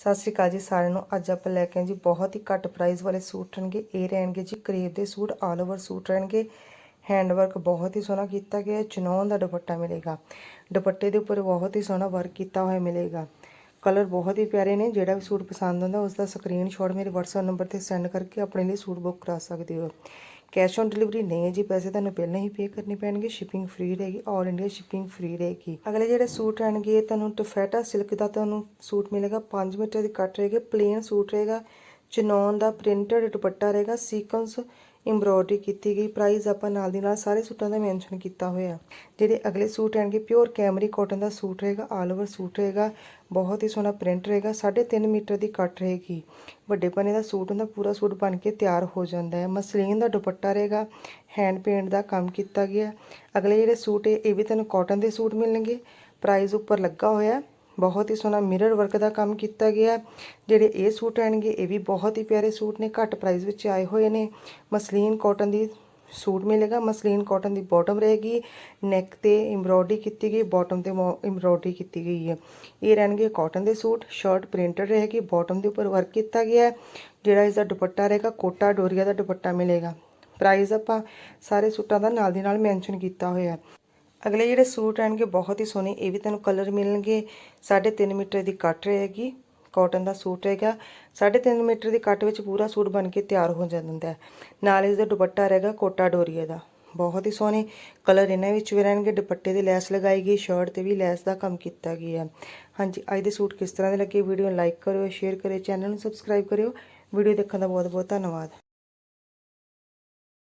ਸਤਿ ਸ਼੍ਰੀ ਅਕਾਲ ਜੀ ਸਾਰਿਆਂ ਨੂੰ। ਅੱਜ ਆਪਾਂ ਲੈ ਕੇ ਆਏ ਜੀ ਬਹੁਤ ਹੀ ਘੱਟ ਪ੍ਰਾਈਸ ਵਾਲੇ ਸੂਟ ਰਹਿਣਗੇ ਇਹ ਰਹਿਣਗੇ ਜੀ ਕਰੇਬ ਦੇ ਸੂਟ ਆਲ ਓਵਰ ਸੂਟ ਰਹਿਣਗੇ। ਹੈਂਡ ਵਰਕ ਬਹੁਤ ਹੀ ਸੋਹਣਾ ਕੀਤਾ ਗਿਆ ਹੈ। ਚਨੌਨ ਦਾ ਦੁਪੱਟਾ ਮਿਲੇਗਾ। ਦੁਪੱਟੇ ਦੇ ਉੱਪਰ ਬਹੁਤ ਹੀ ਸੋਹਣਾ ਵਰਕ ਕੀਤਾ ਹੋਇਆ ਮਿਲੇਗਾ। ਕਲਰ ਬਹੁਤ ਹੀ ਪਿਆਰੇ ਨੇ। ਜਿਹੜਾ ਵੀ ਸੂਟ ਪਸੰਦ ਆਉਂਦਾ ਉਸ ਦਾ ਸਕਰੀਨਸ਼ਾਟ ਮੇਰੇ WhatsApp ਨੰਬਰ ਤੇ ਸੈਂਡ ਕਰਕੇ ਆਪਣੇ ਲਈ ਸੂਟ ਬੁੱਕ ਕਰਾ ਸਕਦੇ ਹੋ। ਕੈਸ਼ ਔਨ ਡਿਲੀਵਰੀ ਨਹੀਂ ਹੈ ਜੀ, ਪੈਸੇ ਤੁਹਾਨੂੰ ਪਹਿਲਾਂ ਹੀ ਪੇ ਕਰਨੇ ਪੈਣਗੇ ਸ਼ਿਪਿੰਗ ਫ੍ਰੀ ਰਹੇਗੀ ਆਲ ਇੰਡੀਆ ਸ਼ਿਪਿੰਗ ਫ੍ਰੀ ਰਹੇਗੀ। ਅਗਲੇ ਜਿਹੜੇ ਸੂਟ ਰਹਿਣਗੇ ਇਹ ਤੁਹਾਨੂੰ ਟਫੈਟਾ ਸਿਲਕ ਦਾ ਤੁਹਾਨੂੰ ਸੂਟ ਮਿਲੇਗਾ 5 ਮੀਟਰ ਦੀ ਕੱਟ ਰਹੇਗੀ ਪਲੇਨ ਸੂਟ ਰਹੇਗਾ। ਚਨੌਨ ਦਾ ਪ੍ਰਿੰਟਡ ਦੁਪੱਟਾ ਰਹੇਗਾ। ਸੀਕੁਐਂਸ ਐਮਬ੍ਰੋਇਡਰੀ ਕੀਤੀ ਗਈ। ਪ੍ਰਾਈਸ ਆਪਾਂ ਨਾਲ ਦੀ ਨਾਲ ਸਾਰੇ ਸੂਟਾਂ ਦਾ ਮੈਂਸ਼ਨ ਕੀਤਾ ਹੋਇਆ। ਜਿਹੜੇ ਅਗਲੇ ਸੂਟ ਰਹਿਣਗੇ ਪਿਓਰ ਕੈਮਰੀ ਕਾਟਨ ਦਾ ਸੂਟ ਰਹੇਗਾ, ਆਲ ਓਵਰ ਸੂਟ ਰਹੇਗਾ, ਬਹੁਤ ਹੀ ਸੋਹਣਾ ਪ੍ਰਿੰਟ ਰਹੇਗਾ। 3.5 ਮੀਟਰ ਦੀ ਕੱਟ ਰਹੇਗੀ। ਵੱਡੇ ਪਨੇ ਦਾ ਸੂਟ ਹੁੰਦਾ, ਪੂਰਾ ਸੂਟ ਬਣ ਕੇ ਤਿਆਰ ਹੋ ਜਾਂਦਾ ਹੈ। ਮਸਲੀਨ ਦਾ ਦੁਪੱਟਾ ਰਹੇਗਾ। ਹੈਂਡ ਪੇਂਟ ਦਾ ਕੰਮ ਕੀਤਾ ਗਿਆ। ਅਗਲੇ ਜਿਹੜੇ ਸੂਟ ਹੈ, ਇਹ ਵੀ ਤੁਹਾਨੂੰ ਕਾਟਨ ਦੇ ਸੂਟ ਮਿਲਣਗੇ। ਪ੍ਰਾਈਸ ਉੱਪਰ ਲੱਗਾ ਹੋਇਆ। ਬਹੁਤ ਹੀ ਸੋਹਣਾ ਮਿਰਰ ਵਰਕ ਦਾ ਕੰਮ ਕੀਤਾ ਗਿਆ। ਜਿਹੜੇ ਇਹ ਸੂਟ ਰਹਿਣਗੇ ਇਹ ਵੀ ਬਹੁਤ ਹੀ ਪਿਆਰੇ ਸੂਟ ਨੇ। ਘੱਟ ਪ੍ਰਾਈਸ ਵਿੱਚ ਆਏ ਹੋਏ ਨੇ। ਮਸਲੀਨ ਕਾਟਨ ਦੀ ਸੂਟ ਮਿਲੇਗਾ। ਮਸਲੀਨ ਕਾਟਨ ਦੀ ਬਾਟਮ ਰਹੇਗੀ। ਨੈਕ ਤੇ ਐਮਬ੍ਰੋਇਡਰੀ ਕੀਤੀ ਗਈ ਬਾਟਮ ਤੇ ਐਮਬ੍ਰੋਇਡਰੀ ਕੀਤੀ ਗਈ ਹੈ। ਇਹ ਰਹਿਣਗੇ ਕਾਟਨ ਦੇ ਸੂਟ। ਸ਼ਰਟ ਪ੍ਰਿੰਟਡ ਰਹੇਗੀ। ਬਾਟਮ ਦੇ ਉੱਪਰ ਵਰਕ ਕੀਤਾ ਗਿਆ ਹੈ। ਜਿਹੜਾ ਇਸ ਦਾ ਦੁਪੱਟਾ ਰਹੇਗਾ, ਕੋਟਾ ਡੋਰੀਆ ਦਾ ਦੁਪੱਟਾ ਮਿਲੇਗਾ। ਪ੍ਰਾਈਸ ਆਪਾਂ ਸਾਰੇ ਸੂਟਾਂ ਦਾ ਨਾਲ ਦੀ ਨਾਲ ਮੈਂਸ਼ਨ ਕੀਤਾ ਹੋਇਆ ਹੈ। ਅਗਲੇ ਜਿਹੜੇ ਸੂਟ ਰਹਿਣਗੇ ਬਹੁਤ ਹੀ ਸੋਹਣੇ, ਇਹ ਵੀ ਤੁਹਾਨੂੰ ਕਲਰ ਮਿਲਣਗੇ। 3.5 ਮੀਟਰ ਦੀ ਕੱਟ ਰਹੇਗੀ ਕਾਟਨ ਦਾ ਸੂਟ ਰਹੇਗਾ 3.5 ਮੀਟਰ ਦੀ ਕੱਟ ਵਿੱਚ ਪੂਰਾ ਸੂਟ ਬਣ ਕੇ ਤਿਆਰ ਹੋ ਜਾਂਦਾ ਨਾਲ ਇਸ ਦਾ ਦੁਪੱਟਾ ਰਹੇਗਾ ਕੋਟਾ ਡੋਰੀਆ ਦਾ। ਬਹੁਤ ਹੀ ਸੋਹਣੇ ਕਲਰ ਇਹਨਾਂ ਵਿੱਚ ਵੀ ਰਹਿਣਗੇ। ਦੁਪੱਟੇ ਦੀ ਲੈਸ ਲਗਾਈ ਗਈ ਸ਼ਰਟ ਤੇ ਵੀ ਲੈਸ ਦਾ ਕੰਮ ਕੀਤਾ ਗਿਆ ਹਾਂਜੀ, ਅੱਜ ਦੇ ਸੂਟ ਕਿਸ ਤਰ੍ਹਾਂ ਦੇ ਲੱਗੇ? ਵੀਡੀਓ ਨੂੰ ਲਾਈਕ ਕਰਿਓ ਸ਼ੇਅਰ ਕਰਿਓ ਚੈਨਲ ਨੂੰ ਸਬਸਕ੍ਰਾਈਬ ਕਰਿਓ। ਵੀਡੀਓ ਦੇਖਣ ਦਾ ਬਹੁਤ ਬਹੁਤ ਧੰਨਵਾਦ।